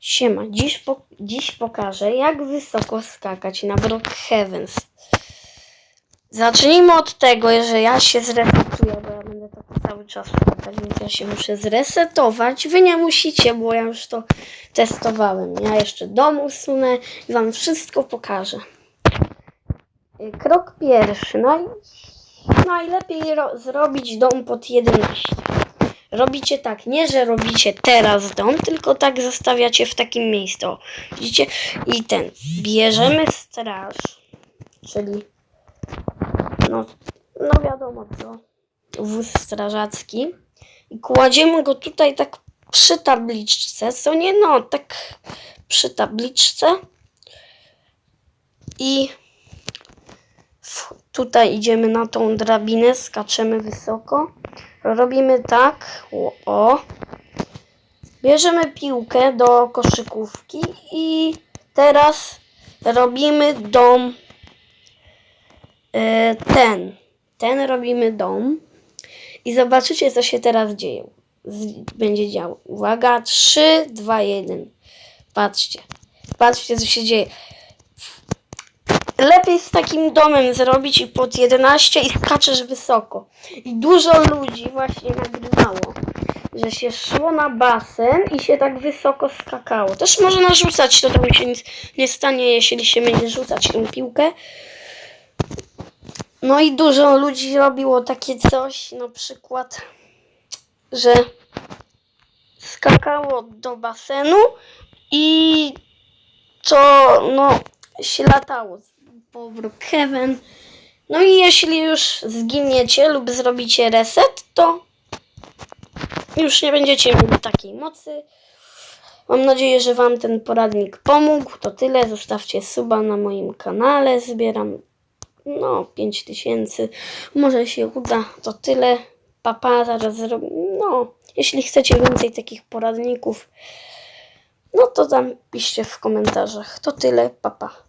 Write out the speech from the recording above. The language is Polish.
Siema, dziś, po, dziś pokażę, jak wysoko skakać na Brookhavens. Zacznijmy od tego, że ja się zresetuję, bo ja będę tak cały czas skakać, więc ja się muszę zresetować. Wy nie musicie, bo ja już to testowałem. Ja jeszcze dom usunę i wam wszystko pokażę. Y, Krok pierwszy. Naj, najlepiej ro, zrobić dom pod 11. Robicie tak, nie że robicie teraz dom, tylko tak zostawiacie w takim miejscu. Widzicie? I ten. Bierzemy straż, czyli no, no wiadomo co, wóz strażacki i kładziemy go tutaj tak przy tabliczce, co nie no, tak przy tabliczce i tutaj idziemy na tą drabinę, skaczemy wysoko. Robimy tak, o. Bierzemy piłkę do koszykówki i teraz robimy dom. e, Ten, ten robimy dom i zobaczycie, co się teraz dzieje. Będzie działo. Uwaga, 3, 2, 1. Patrzcie, patrzcie, co się dzieje lepiej z takim domem zrobić i pod 11 i skaczesz wysoko. I dużo ludzi właśnie nagrywało, że się szło na basen i się tak wysoko skakało. Też można rzucać, to tam się nic nie stanie, jeśli się będzie rzucać tą piłkę. No i dużo ludzi robiło takie coś, na przykład, że skakało do basenu i to no się latało po Brookhaven. No i jeśli już zginiecie lub zrobicie reset, to już nie będziecie mieli takiej mocy. Mam nadzieję, że Wam ten poradnik pomógł. To tyle. Zostawcie suba na moim kanale. Zbieram no 5000. Może się uda. To tyle. Papa zaraz zrobię. No, jeśli chcecie więcej takich poradników, no to tam piszcie w komentarzach. To tyle. Papa.